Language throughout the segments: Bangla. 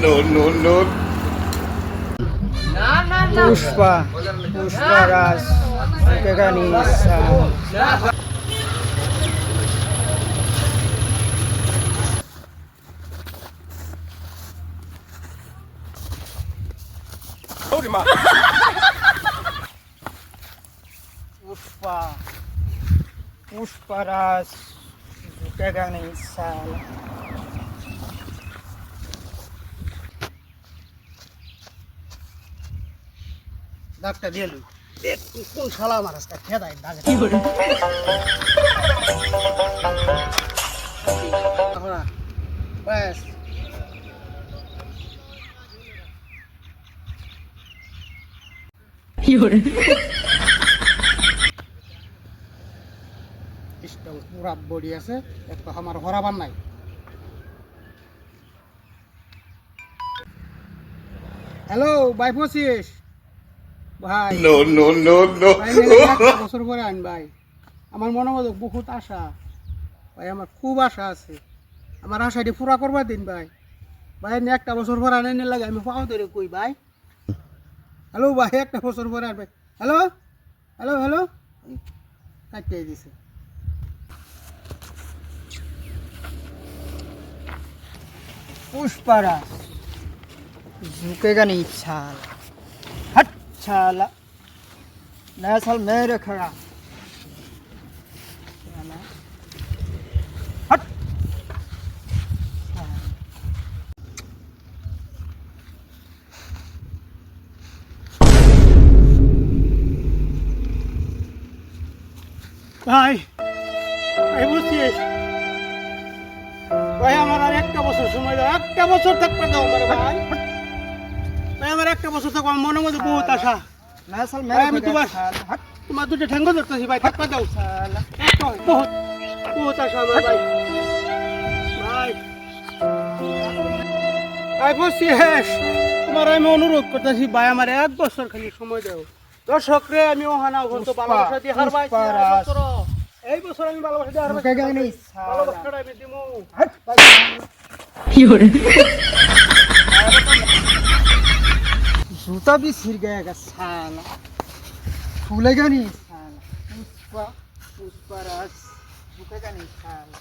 no, no, no. Puspa, Puspa Raj, Gaganisa. Puspa, Puspa Raj, Gaganisa. Doctor দিয়ে লই। কোন শালা আমার রাস্তা খেদাই দাগে ব্যাস। পুরা বডি আছে একটা আমার হরাবার নাই। হ্যালো বাই পঁচিশ। ভাই No, no, no, no. ভাই মেলে একটা বছর পরে আন ভাই আমার মনে মতো বহুত আশা ভাই আমার খুব আশা আছে আমার আশাটি পুরা করবার দিন ভাই ভাই এনে একটা বছর পরে আনে লাগে আমি পাও ধরে কই ভাই হ্যালো ভাই একটা বছর পরে আনবে হ্যালো হ্যালো হ্যালো কাটিয়ে দিছে पुष्परा झुकेगा नहीं छाला हट छाला नया साल मैं रखा हट ভাই ভাই বুঝছিস ভাই আমার আর একটা বছর সময় দাও একটা বছর থাকতে দাও আমার ভাই ভাই আমার একটা বছর থাকব আমার মনের মধ্যে বহুত আশা। আমি তোমার তোমার দুটো ঠ্যাঙ্গ ধরতেছি ভাই থাকতে দাও। বহুত। বহুত আশা আমার ভাই। ভাই। বসিস তোমার আমি অনুরোধ করতেছি ভাই আমার এক বছর খালি সময় দাও। দর্শক রে আমি ওহানা ঘন্ট ভালোবাসা দিয়ে হার ভাই এই বছর আমি ভালোবাসা দিয়ে হার ভাই। ভালোবাসাটা আমি দিমু। जूता भी सिर गएगा साला फूलेगा नहीं साला पुष्पा पुष्पा राज झुकेगा नहीं साला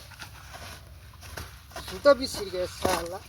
जूता भी सिर गया साला